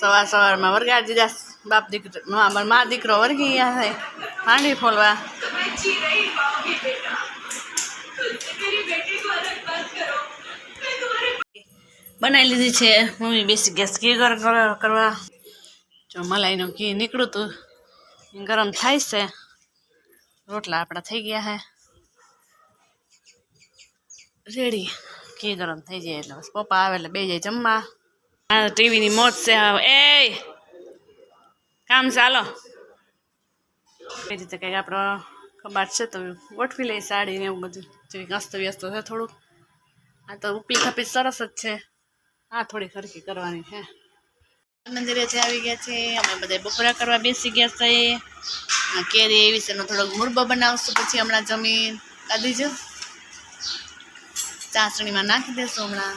સવાર સવારમાં વરગાડી દીધા. બાપ દીકરો મા દીકરો વરગી ગયા છે. હાંડી ફોલવા. બનાવી લીધી છે. મમ્મી બેસી ગેસ ઘી ગરમ કરવા- જો મલાઈનું ઘી નીકળ્યું હતું ગરમ થાય છે. રોટલા આપણા થઈ ગયા છે. રેડી. ઘી ગરમ થઈ જાય એટલે પપ્પા આવે એટલે બે જાય જમવા. આ ટીવીની મોજ છે એ કામ ચાલો. એ રીતે કંઈક આપણો કબાટ છે તો ગોઠવી લઈ સાડી ને એવું બધું. જેવી અસ્ત વ્યસ્ત છે થોડુંક. આ તો ઉપલી ખપી સરસ જ છે. આ થોડી ખરકી કરવાની છે. મંદિરેથી આવી ગયા છે, અમે બધા બપોરા કરવા બેસી ગયા છે. કેરી એવી છે થોડોક મુરબો બનાવશું પછી હમણાં જમીન કાઢી જો. ચાસણીમાં નાખી દેશું હમણાં.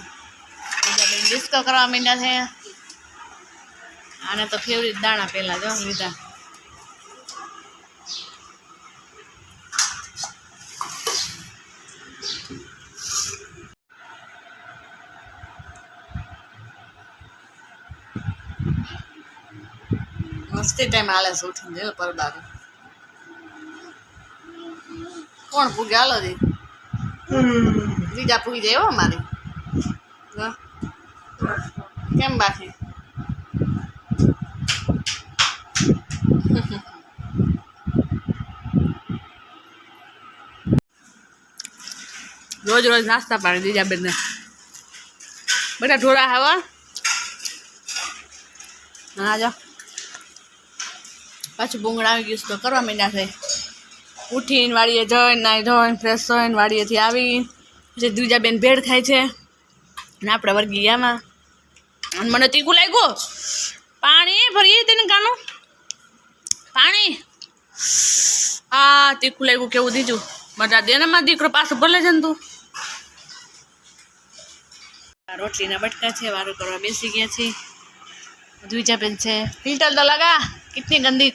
બીજા બેન ડિસ્કો કરવા માંડ્યા છે. આને તો ફેવરિટ દાણા પહેલાં જો લીધા. મસ્તી ટાઈમ હાલે છે ઉઠીને જેલ પરબાર. કોણ પૂગે હાલો દી. બીજા પૂગી જાય હો મારી. કેમ બાકી? રોજ રોજ નાસ્તા પાણી દીજા બેનને બધા ઢોળા હવા ના જો. પાછું ભૂંગળા આવી ગયું તો કરવા માંડ્યા છે. ઉઠીને વાડીએ જઈને નાઈ ધોઈને ફ્રેશ થઈને વાડીએથી આવી પછી દૂજા બેન ભેળ ખાય છે. અને આપણે વર્ગી ગયામાં અને મને તીખું લાગ્યું પાણી ભરીએ તેને કાનું પાણી આ તીખું લાગ્યું કેવું દીધું મજા દે ને મારો દીકરો પાછો ભલે છે ને તું આ રોટલીના બટકા છે વારું કરવા બેસી ગયા છે द्विजा पेन से फिल्टर तो लगा कितनी गंदी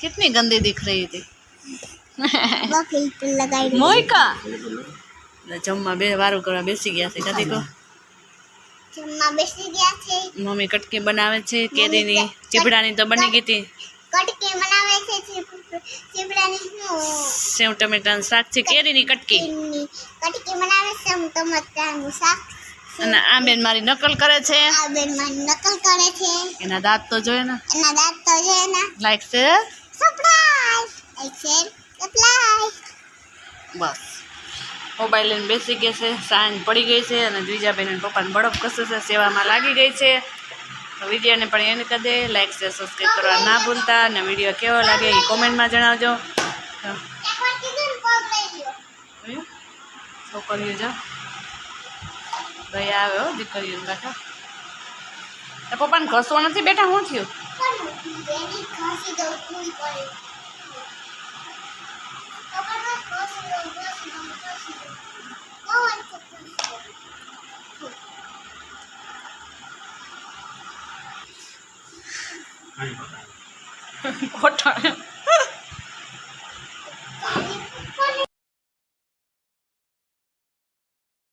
कितनी गंदी दिख रही थी ફિલ્ટર લગાવી મોઈકા જમવા બે વારું કરવા બેસી ગયા છે કદી કો જમવા બેસી ગયા છે. મમ્મી કટકી બનાવે છે કેરીની. ચીપડાની તો બની ગઈ હતી. કટકી બનાવે છે ચીબડાની ચીપડાની સેવ ટમેટાનું શાક છે કેરીની કટકી. કટકી બનાવે છે હું ટમેટાનું શાક અને આ બેન મારી નકલ કરે છે. આ બેન મારી નકલ કરે છે. એના દાંત તો જોઈએ ને. એના દાંત તો છે ને. Like share subscribe like share subscribe બસ. મોબાઈલ લઈને બેસી ગયા છે, સાંજ પડી ગઈ છે અને દ્વિજા બેન પપ્પાને બળફ કસે છે, સેવામાં લાગી ગઈ છે. વિદ્યાને પણ એને કરી દે લાઈક શેર સબસ્ક્રાઈબ કરવા ના ભૂલતા અને વીડિયો કેવો લાગે એ કોમેન્ટમાં જણાવજો? છોકરીઓ જો. ભાઈ આવે હો દીકરીઓ બેઠા. પપ્પાને ઘસવો નથી બેઠા શું થયું? What time?